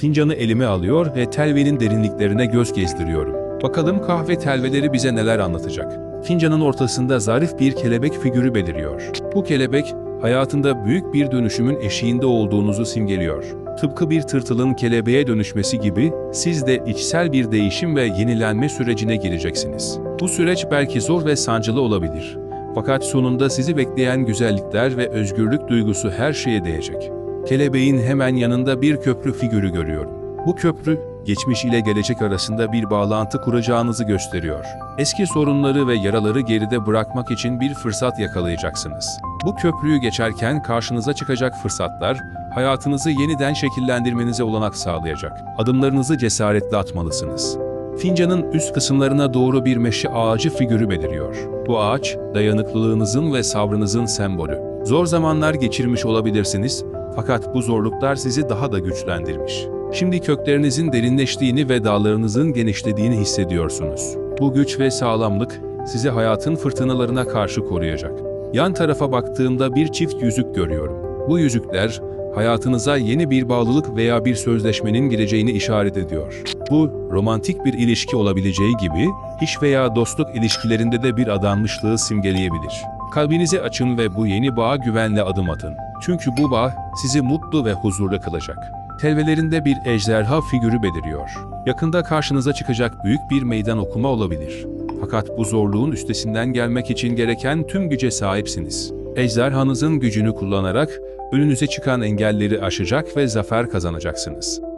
Fincanı elime alıyor ve telvenin derinliklerine göz gezdiriyorum. Bakalım kahve telveleri bize neler anlatacak. Fincanın ortasında zarif bir kelebek figürü beliriyor. Bu kelebek, hayatında büyük bir dönüşümün eşiğinde olduğunuzu simgeliyor. Tıpkı bir tırtılın kelebeğe dönüşmesi gibi siz de içsel bir değişim ve yenilenme sürecine gireceksiniz. Bu süreç belki zor ve sancılı olabilir. Fakat sonunda sizi bekleyen güzellikler ve özgürlük duygusu her şeye değecek. Kelebeğin hemen yanında bir köprü figürü görüyorum. Bu köprü, geçmiş ile gelecek arasında bir bağlantı kuracağınızı gösteriyor. Eski sorunları ve yaraları geride bırakmak için bir fırsat yakalayacaksınız. Bu köprüyü geçerken karşınıza çıkacak fırsatlar, hayatınızı yeniden şekillendirmenize olanak sağlayacak. Adımlarınızı cesaretle atmalısınız. Fincanın üst kısımlarına doğru bir meşe ağacı figürü beliriyor. Bu ağaç, dayanıklılığınızın ve sabrınızın sembolü. Zor zamanlar geçirmiş olabilirsiniz, fakat bu zorluklar sizi daha da güçlendirmiş. Şimdi köklerinizin derinleştiğini ve dağlarınızın genişlediğini hissediyorsunuz. Bu güç ve sağlamlık sizi hayatın fırtınalarına karşı koruyacak. Yan tarafa baktığımda bir çift yüzük görüyorum. Bu yüzükler hayatınıza yeni bir bağlılık veya bir sözleşmenin gireceğini işaret ediyor. Bu romantik bir ilişki olabileceği gibi iş veya dostluk ilişkilerinde de bir adanmışlığı simgeleyebilir. Kalbinizi açın ve bu yeni bağa güvenle adım atın. Çünkü bu bağ sizi mutlu ve huzurlu kılacak. Telvelerinde bir ejderha figürü beliriyor. Yakında karşınıza çıkacak büyük bir meydan okuma olabilir. Fakat bu zorluğun üstesinden gelmek için gereken tüm güce sahipsiniz. Ejderhanızın gücünü kullanarak önünüze çıkan engelleri aşacak ve zafer kazanacaksınız.